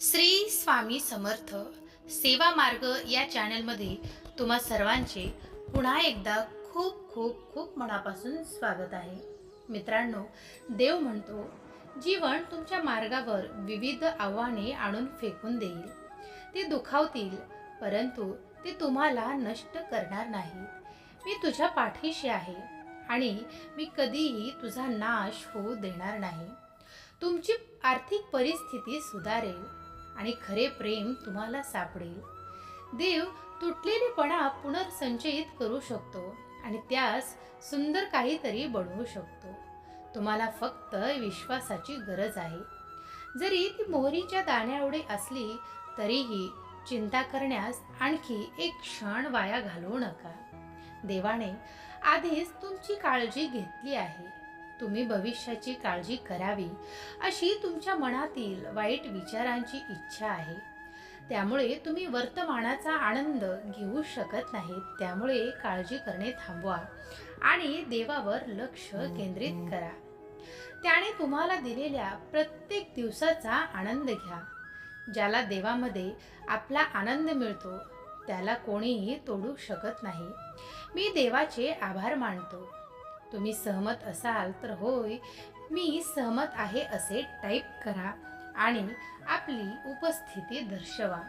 श्री स्वामी समर्थ सेवा मार्ग या चॅनलमध्ये तुम्हा सर्वांचे पुन्हा एकदा खूप खूप खूप मनापासून स्वागत आहे. मित्रांनो देव म्हणतो जीवन तुमच्या मार्गावर विविध आव्हाने आणून फेकून देईल. ते दुखावतील परंतु ते तुम्हाला नष्ट करणार नाहीत. मी तुझ्या पाठीशी आहे आणि मी कधीही तुझा नाश होऊ देणार नाही. तुमची आर्थिक परिस्थिती सुधारेल. आणि खरे प्रेम तुम्हाला सापडेल. देव तुटलेलेपणा पुनर्संचयित करू शकतो आणि त्यास सुंदर काहीतरी बनवू शकतो. तुम्हाला फक्त विश्वासाची गरज आहे. जरी ती मोहरीच्या दाण्याएवढी असली तरीही चिंता करण्यास आणखी एक क्षण वाया घालवू नका. देवाने आधीच तुमची काळजी घेतली आहे. तुम्ही भविष्याची काळजी करावी अशी तुमच्या मनातील वाईट विचारांची इच्छा आहे. त्यामुळे तुम्ही वर्तमानाचा आनंद घेऊ शकत नाहीत. त्यामुळे काळजी करणे थांबवा आणि देवावर लक्ष केंद्रित करा. त्याने तुम्हाला दिलेल्या प्रत्येक दिवसाचा आनंद घ्या. ज्याला देवामध्ये आपला आनंद मिळतो त्याला कोणीही तोडू शकत नाही. मी देवाचे आभार मानतो. तुम्ही सहमत असाल तर होय मी सहमत आहे असे टाईप करा आणि आपली उपस्थिती दर्शवा.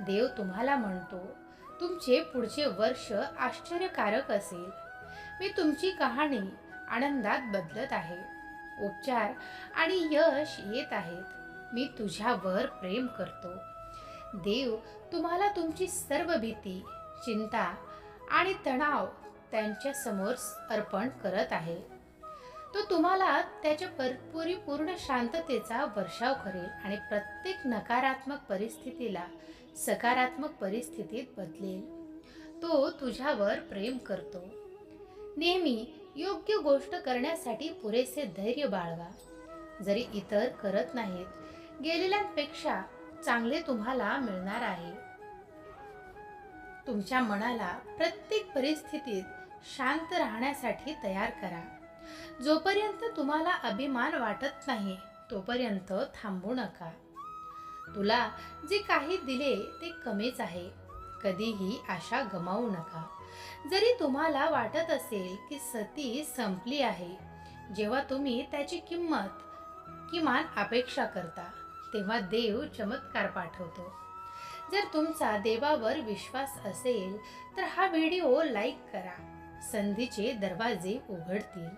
देव तुम्हाला म्हणतो तुमचे पुढचे वर्ष आश्चर्यकारक असेल. मी तुमची कहाणी आनंदात बदलत आहे उपचार आणि यश येत आहेत. मी तुझ्यावर प्रेम करतो. देव तुम्हाला तुमची सर्व भीती चिंता आणि तणाव त्यांच्यासमोर अर्पण करत आहे. तो तुम्हाला त्याच्या पर परिपूर्ण शांततेचा वर्षाव करेल आणि प्रत्येक नकारात्मक परिस्थितीला सकारात्मक परिस्थितीत बदलेल. तो तुझ्यावर प्रेम करतो. नेहमी योग्य गोष्ट करण्यासाठी पुरेसे धैर्य बाळगा. जरी इतर करत नाहीत गेलेल्यांपेक्षा चांगले तुम्हाला मिळणार आहे. तुमच्या मनाला प्रत्येक परिस्थितीत शांत राहण्यासाठी तयार करा. जोपर्यंत तुम्हाला अभिमान वाटत नाही तोपर्यंत थांबू नका. तुला जे काही दिले ते कमीच आहे. कधीही आशा गमावू नका. जरी तुम्हाला वाटत असेल की सती संपली आहे जेव्हा तुम्ही त्याची किंमत किमान अपेक्षा करता तेव्हा देव चमत्कार पाठवतो. जर तुमचा देवावर विश्वास असेल तर हा व्हिडिओ लाईक करा. संधीचे दरवाजे उघडतील.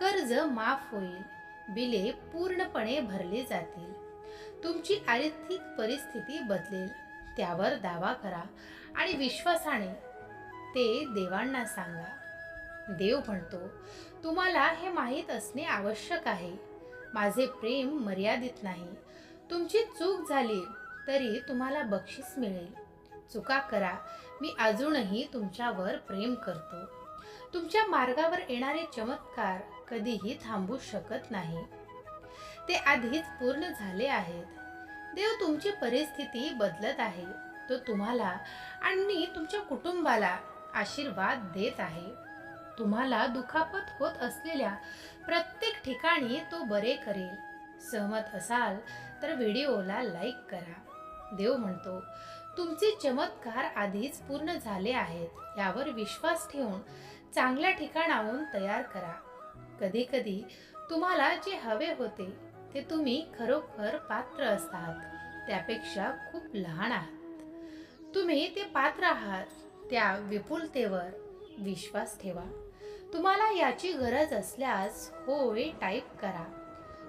कर्ज माफ होईल. बिले पूर्णपणे भरले जातील. तुमची आर्थिक परिस्थिती बदलेल. त्यावर दावा करा आणि विश्वासाने ते देवांना सांगा. देव म्हणतो तुम्हाला हे माहीत असणे आवश्यक आहे. माझे प्रेम मर्यादित नाही. तुमची चूक झाली तरी तुम्हाला बक्षीस मिळेल. चुका करा. मी अजूनही तुमच्यावर प्रेम करतो. तुमच्या मार्गावर येणारे चमत्कार कधीही थांबू शकत नाही. ते आधीच पूर्ण झाले आहेत. देव तुमची परिस्थिती बदलत आहे. तो तुम्हाला आणि तुमच्या कुटुंबाला आशीर्वाद देत आहे. तुम्हाला दुखापत होत असलेल्या प्रत्येक ठिकाणी तो बरे करेल. सहमत असाल तर व्हिडिओला लाईक करा. देव म्हणतो तुमचे चमत्कार आधीच पूर्ण झाले आहेत यावर विश्वास ठेवून चांगल्या ठिकाणाहून तयार करा. कधी कधी तुम्हाला जे हवे होते ते तुम्ही खरोखर पात्र असतात त्यापेक्षा खूप लहान आहात. तुम्ही ते पात्र आहात त्या विपुलतेवर विश्वास ठेवा. तुम्हाला याची गरज असल्यास होय टाईप करा.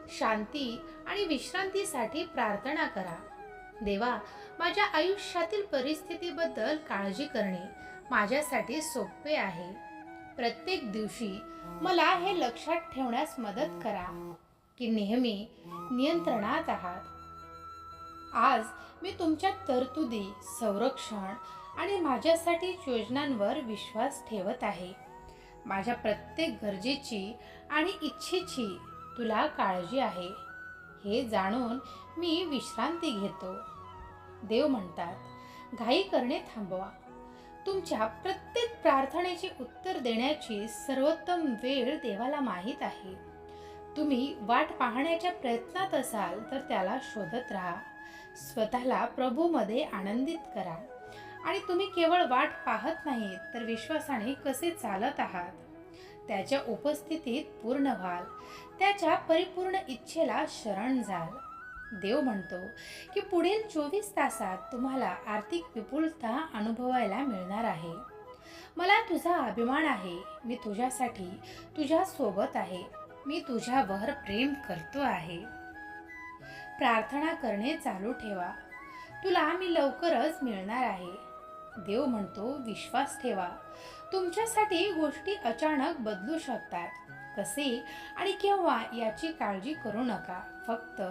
शांती आणि विश्रांतीसाठी प्रार्थना करा. देवा माझ्या आयुष्यातील परिस्थितीबद्दल काळजी करणे माझ्यासाठी सोपे आहे. प्रत्येक दिवशी मला हे लक्षात ठेवण्यास मदत करा की नेहमी नियंत्रणात आहात. आज मी तुमच्या तरतुदी संरक्षण आणि माझ्यासाठी योजनांवर विश्वास ठेवत आहे. माझ्या प्रत्येक गरजेची आणि इच्छेची तुला काळजी आहे. हे जाणून मी विश्रांती घेतो. देव म्हणतात घाई करणे थांबवा. तुमच्या प्रत्येक प्रार्थनेचे उत्तर देण्याची सर्वोत्तम वेळ देवाला माहीत आहे. तुम्ही वाट पाहण्याच्या प्रयत्नात असाल तर त्याला शोधत राहा. स्वतःला प्रभूमध्ये आनंदित करा. आणि तुम्ही केवळ वाट पाहत नाही तर विश्वासाने कसे चालत आहात? त्याच्या उपस्थितीत पूर्ण व्हाल. त्याच्या परिपूर्ण इच्छेला शरण जाल. देव म्हणतो की पुढील चोवीस तासात तुम्हाला आर्थिक विपुलता अनुभवायला मिळणार आहे. मला तुझा अभिमान आहे. मी तुझ्यासाठी तुझ्या सोबत आहे. मी तुझ्यावर प्रेम करतो आहे. प्रार्थना करणे चालू ठेवा. तुला मी लवकरच मिळणार आहे. देव म्हणतो विश्वास ठेवा. तुमच्यासाठी गोष्टी अचानक बदलू शकतात. कसे आणि केव्हा याची काळजी करू नका. फक्त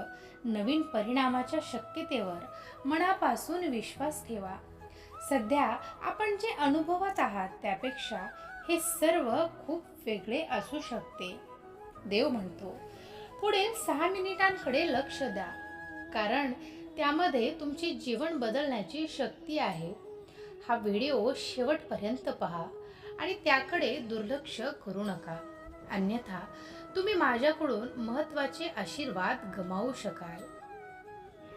नवीन परिणामाच्या शक्यतेवर मनापासून विश्वास ठेवा. सध्या आपण जे अनुभवत आहात त्यापेक्षा हे सर्व खूप वेगळे असू शकते. देव म्हणतो पुढील सहा मिनिटांकडे लक्ष द्या. कारण त्यामध्ये तुमची जीवन बदलण्याची शक्ती आहे. हा व्हिडिओ शेवटपर्यंत पहा आणि त्याकडे दुर्लक्ष करू नका. अन्यथा तुम्ही माझ्याकडून महत्त्वाचे आशीर्वाद गमावू शकाल.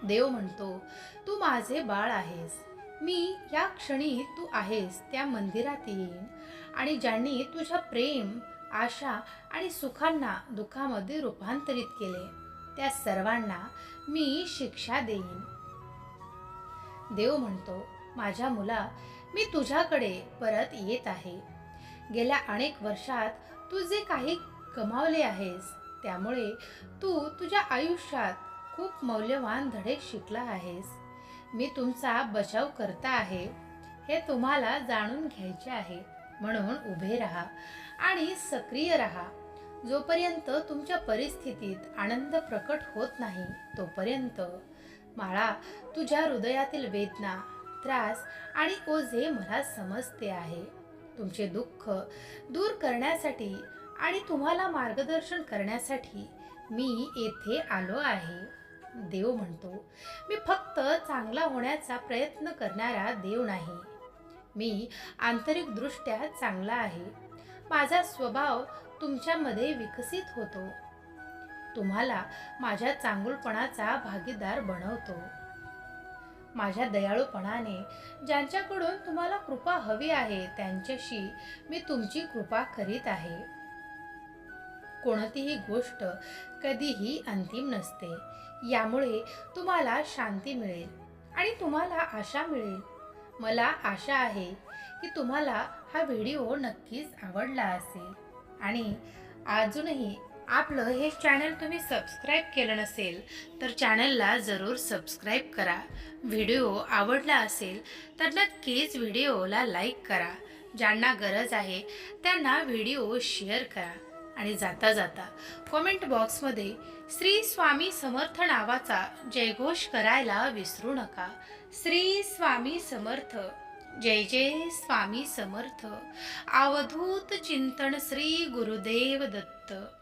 देव म्हणतो तू माझे बाळ आहेस. मी या क्षणी तू आहेस त्या मंदिरात येईन. आणि ज्यांनी तुझ्या प्रेम आशा आणि सुखांना दुःखामध्ये रूपांतरित केले त्या सर्वांना मी शिक्षा देईन. देव म्हणतो माझ्या मुला मी तुझ्याकडे परत येत आहे. गेल्या अनेक वर्षात तू जे काही कमावले आहेस त्यामुळे तू तुझ्या आयुष्यात खूप मौल्यवान धडे शिकला आहेस. मी तुमचा बचाव करता आहे हे तुम्हाला जाणून घ्यायचे आहे. म्हणून उभे राहा आणि सक्रिय राहा. जोपर्यंत तुमच्या परिस्थितीत आनंद प्रकट होत नाही तोपर्यंत माळा तुझ्या हृदयातील वेदना त्रास आणि ओझे मला समजते आहे. तुमचे दुःख दूर करण्यासाठी आणि तुम्हाला मार्गदर्शन करण्यासाठी मी येथे आलो आहे. देव म्हणतो मी फक्त चांगला होण्याचा प्रयत्न करणारा देव नाही. मी आंतरिकदृष्ट्या चांगला आहे. माझा स्वभाव तुमच्यामध्ये विकसित होतो. तुम्हाला माझ्या चांगुलपणाचा भागीदार बनवतो. माझ्या दयाळूपणाने ज्यांच्याकडून तुम्हाला कृपा हवी आहे त्यांच्याशी मी तुमची कृपा करीत आहे. कोणतीही गोष्ट कधीही अंतिम नसते. यामुळे तुम्हाला शांती मिळेल आणि तुम्हाला आशा मिळेल. मला आशा आहे की तुम्हाला हा व्हिडिओ नक्कीच आवडला असेल. आणि अजूनही आपलं हे चॅनल तुम्ही सबस्क्राईब केलं नसेल तर चॅनलला जरूर सबस्क्राईब करा. व्हिडिओ आवडला असेल तर नक्कीच व्हिडिओला लाईक करा. ज्यांना गरज आहे त्यांना व्हिडिओ शेअर करा. आणि जाता जाता कमेंट बॉक्समध्ये श्री स्वामी समर्थ नावाचा जयघोष करायला विसरू नका. श्री स्वामी समर्थ जय जय स्वामी समर्थ. अवधूत चिंतन श्री गुरुदेव दत्त.